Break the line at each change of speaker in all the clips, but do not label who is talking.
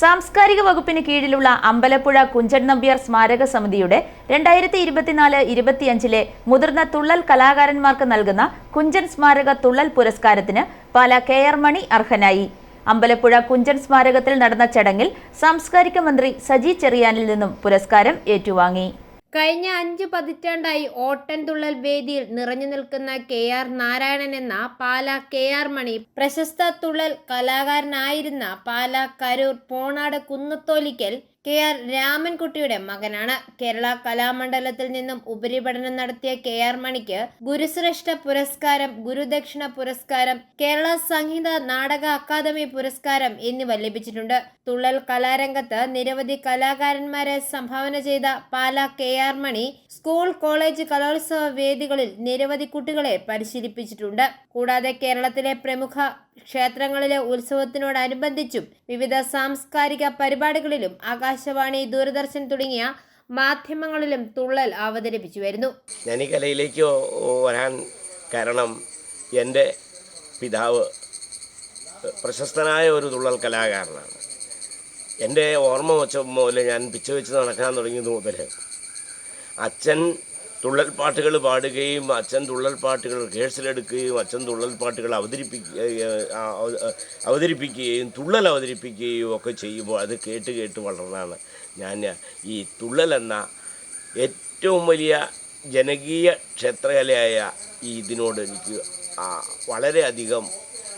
സാംസ്കാരിക വകുപ്പിന് കീഴിലുള്ള അമ്പലപ്പുഴ കുഞ്ചൻ നമ്പ്യാർ സ്മാരക സമിതിയുടെ രണ്ടായിരത്തി ഇരുപത്തിനാല് ഇരുപത്തിയഞ്ചിലെ മുതിർന്ന തുള്ളൽ കലാകാരന്മാർക്ക് നൽകുന്ന കുഞ്ചൻ സ്മാരക തുള്ളൽ പുരസ്കാരത്തിന് പാല കെ ആർ മണി അർഹനായി. അമ്പലപ്പുഴ കുഞ്ചൻ സ്മാരകത്തിൽ നടന്ന ചടങ്ങിൽ സാംസ്കാരിക മന്ത്രി സജി ചെറിയാനിൽ നിന്നും പുരസ്കാരം ഏറ്റുവാങ്ങി.
കഴിഞ്ഞ അഞ്ച് പതിറ്റാണ്ടായി ഓട്ടൻതുള്ളൽ വേദിയിൽ നിറഞ്ഞു നിൽക്കുന്ന കെ ആർ നാരായണൻ എന്ന പാല കെ ആർ മണി പ്രശസ്ത തുള്ളൽ കലാകാരനായിരുന്ന പാല കരൂർ പോണാട് കുന്നത്തോലിക്കൽ കെ ആർ രാമൻകുട്ടിയുടെ മകനാണ്. കേരള കലാമണ്ഡലത്തിൽ നിന്നും ഉപരിപഠനം നടത്തിയ കെ ആർ മണിക്ക് ഗുരുശ്രേഷ്ഠ പുരസ്കാരം ഗുരുദക്ഷിണ പുരസ്കാരം കേരള സംഗീത നാടക അക്കാദമി പുരസ്കാരം എന്നിവ ലഭിച്ചിട്ടുണ്ട്. തുള്ളൽ കലാരംഗത്ത് നിരവധി കലാകാരന്മാരെ സംഭാവന ചെയ്ത Pala K R Mani school college കലോത്സവ വേദികളിൽ നിരവധി കുട്ടികളെ പരിശീലിപ്പിച്ചിട്ടുണ്ട്. കൂടാതെ കേരളത്തിലെ പ്രമുഖ ക്ഷേത്രങ്ങളിലെ ഉത്സവത്തിനോടനുബന്ധിച്ചും വിവിധ സാംസ്കാരിക പരിപാടികളിലും ആകാശവാണി ദൂരദർശൻ തുടങ്ങിയ മാധ്യമങ്ങളിലും തുള്ളൽ അവതരിപ്പിച്ചു വരുന്നു
ഞാൻ ഈ കലയിലേക്ക് വരാൻ കാരണം എന്റെ പിതാവ് പ്രശസ്തനായ ഒരു തുള്ളൽ കലാകാരനാണ്. എന്റെ ഓർമ്മ വെച്ച മുതൽ ഞാൻ പിച്ച വെച്ച് നടക്കാൻ തുടങ്ങിയത് മുതൽ അച്ഛൻ തുള്ളൽ പാട്ടുകൾ പാടുകയും അച്ഛൻ തുള്ളൽ പാട്ടുകൾ റിഹേഴ്സലെടുക്കുകയും അച്ഛൻ തുള്ളൽ പാട്ടുകൾ അവതരിപ്പിക്കുകയും അവതരിപ്പിക്കുകയും തുള്ളൽ അവതരിപ്പിക്കുകയും ഒക്കെ ചെയ്യുമ്പോൾ അത് കേട്ട് കേട്ട് വളർന്നാണ് ഞാൻ ഈ തുള്ളൽ എന്ന ഏറ്റവും വലിയ ജനകീയ ക്ഷേത്രകലയായ ഈ ഇതിനോട് എനിക്ക് വളരെയധികം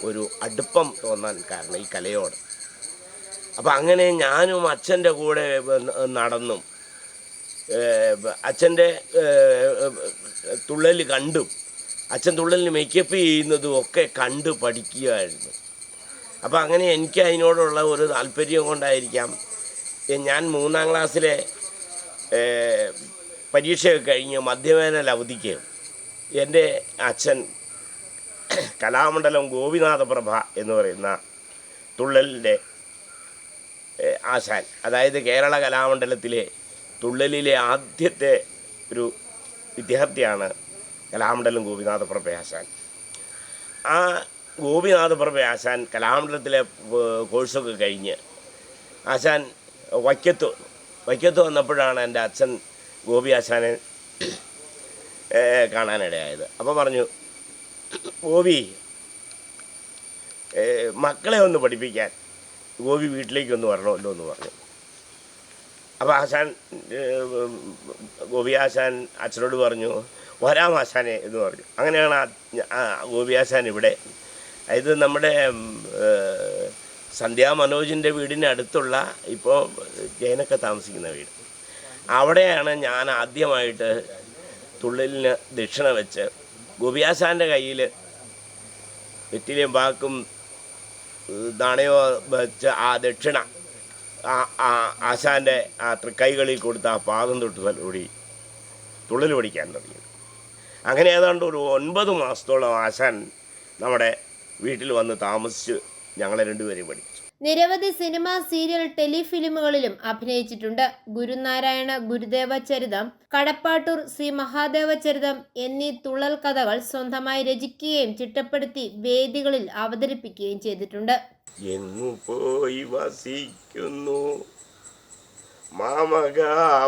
ഒരു അടുപ്പം തോന്നാൻ കാരണം ഈ കലയോട്. അപ്പം അങ്ങനെ ഞാനും അച്ഛന്റെ കൂടെ നടന്നും. അച്ഛന്റെ തുള്ളൽ കണ്ടും. അച്ഛൻ തുള്ളലിന് മേക്കപ്പ് ചെയ്യുന്നതും ഒക്കെ കണ്ട് പഠിക്കുകയായിരുന്നു അപ്പോൾ അങ്ങനെ എനിക്ക് അതിനോടുള്ള ഒരു താല്പര്യം കൊണ്ടായിരിക്കാം. ഞാൻ മൂന്നാം ക്ലാസ്സിലെ പരീക്ഷയൊക്കെ കഴിഞ്ഞ് മധ്യവേനൽ അവധിക്ക് എന്റെ അച്ഛൻ കലാമണ്ഡലം ഗോപിനാഥപ്രഭ എന്ന് പറയുന്ന തുള്ളലിന്റെ ആശാൻ അതായത് കേരള കലാമണ്ഡലത്തിലെ തുള്ളലിലെ ആദ്യത്തെ ഒരു വിദ്യാർത്ഥിയാണ് കലാമണ്ഡലം ഗോപിനാഥപ്രഭ ആശാൻ. ആ ഗോപിനാഥപ്രഭ ആശാൻ കലാമണ്ഡലത്തിലെ കോഴ്സൊക്കെ കഴിഞ്ഞ് ആശാൻ വൈക്കത്ത് വൈക്കത്ത് വന്നപ്പോഴാണ് എന്റെ അച്ഛൻ ഗോപി ആശാനെ കാണാനിടയായത്. അപ്പോൾ പറഞ്ഞു ഗോപി മക്കളെ ഒന്ന് പഠിപ്പിക്കാൻ ഗോപി വീട്ടിലേക്ക് ഒന്ന് വരണമല്ലോ എന്ന് പറഞ്ഞു. അപ്പോൾ ആശാൻ ഏ, ഗോപി ആശാൻ അച്ഛനോട് പറഞ്ഞു വരാം ആശാനെ എന്ന് പറഞ്ഞു. അങ്ങനെയാണ് ആ- ആ ഗോപി ആശാൻ ഇവിടെ. ഇത് നമ്മുടെ സന്ധ്യാ മനോജിന്റെ വീടിനടുത്തുള്ള ഇപ്പോൾ ജയനൊക്കെ താമസിക്കുന്ന വീട്. അവിടെയാണ് ഞാൻ ആദ്യമായിട്ട് തുള്ളലിന് ദക്ഷിണ വെച്ച് ഗോപിയാസാന്റെ കയ്യിൽ വെറ്റിലയും വാക്കും നാണയോ വെച്ച് ആ ദക്ഷിണ ആശാന്റെ ആ തൃക്കൈകളിൽ കൊടുത്ത ആ പാദം തൊട്ട് തലോടി തുള്ളൽ പഠിക്കാൻ തുടങ്ങി. അങ്ങനെ ഏതാണ്ട് ഒരു ഒൻപത് മാസത്തോളം ആശാൻ നമ്മുടെ വീട്ടിൽ വന്ന് താമസിച്ച് ഞങ്ങളെ രണ്ടുപേരെയും പഠിപ്പിച്ചു.
നിരവധി സിനിമ സീരിയൽ ടെലിഫിലിമുകളിലും അഭിനയിച്ചിട്ടുണ്ട്. ഗുരുനാരായണ ഗുരുദേവ ചരിതം കടപ്പാട്ടൂർ ശ്രീ മഹാദേവ ചരിതം എന്നീ തുള്ളൽ കഥകൾ സ്വന്തമായി രചിക്കുകയും ചിട്ടപ്പെടുത്തി വേദികളിൽ അവതരിപ്പിക്കുകയും ചെയ്തിട്ടുണ്ട്.
പോയി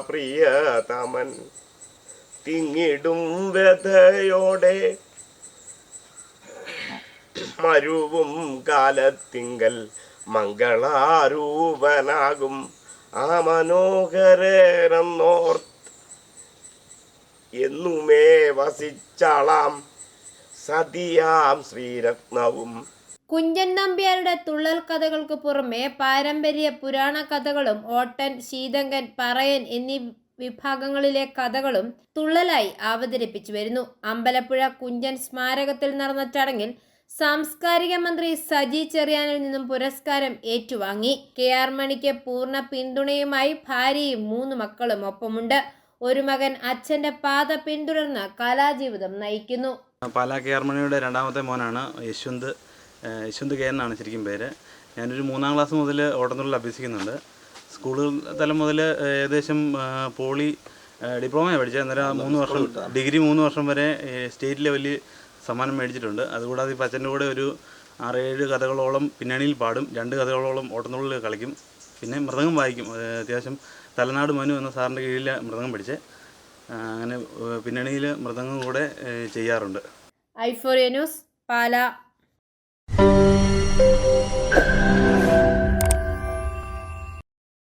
പ്രിയതമൻ തിങ്ങിടും മരുവും കാലത്തിങ്കൽ മംഗളാരൂപനാകും. ആ മനോഹരനോർത്ത് എന്നുമേ വസിച്ചാളാം. സതിയാം ശ്രീരത്നവും.
കുഞ്ചൻ നമ്പ്യാരുടെ തുള്ളൽ കഥകൾക്ക് പുറമെ പാരമ്പര്യ പുരാണ കഥകളും ഓട്ടൻ ശീതങ്കൻ പറയൻ എന്നീ വിഭാഗങ്ങളിലെ കഥകളും തുള്ളലായി അവതരിപ്പിച്ചു വരുന്നു. അമ്പലപ്പുഴ കുഞ്ചൻ സ്മാരകത്തിൽ നടന്ന ചടങ്ങിൽ സാംസ്കാരിക മന്ത്രി സജി ചെറിയാനിൽ നിന്നും പുരസ്കാരം ഏറ്റുവാങ്ങി. കെ ആർ മണിക്ക് പൂർണ പിന്തുണയുമായി ഭാര്യയും മൂന്ന് മക്കളും ഒപ്പമുണ്ട്. ഒരു മകൻ അച്ഛന്റെ പാത പിന്തുടർന്ന് കലാജീവിതം നയിക്കുന്നു.
പാലാ കെ ആർ മണിയുടെ രണ്ടാമത്തെ മോനാണ് യശ്വന്ത് യശ്വന്ത് കെ എന്നാണ് ശരിക്കും പേര്. ഞാനൊരു മൂന്നാം ക്ലാസ് മുതൽ ഓട്ടംതുള്ളിൽ അഭ്യസിക്കുന്നുണ്ട്. സ്കൂൾ തലം മുതൽ ഏകദേശം പോളി ഡിപ്ലോമയാണ് പഠിച്ചത്. അന്നേരം മൂന്ന് വർഷം ഡിഗ്രി മൂന്ന് വർഷം വരെ സ്റ്റേറ്റ് ലെവലിൽ സമ്മാനം മേടിച്ചിട്ടുണ്ട്. അതുകൂടാതെ ഇപ്പം അച്ഛന്റെ കൂടെ ഒരു ആറേഴ് കഥകളോളം പിന്നണിയിൽ പാടും. രണ്ട് കഥകളോളം ഓട്ടംതുള്ളിൽ കളിക്കും. പിന്നെ മൃദംഗം വായിക്കും. അത്യാവശ്യം തലനാട് മനു എന്ന സാറിന്റെ കീഴിൽ മൃദംഗം പഠിച്ച് അങ്ങനെ പിന്നണിയിൽ മൃദംഗം കൂടെ ചെയ്യാറുണ്ട്.
I four news Pala.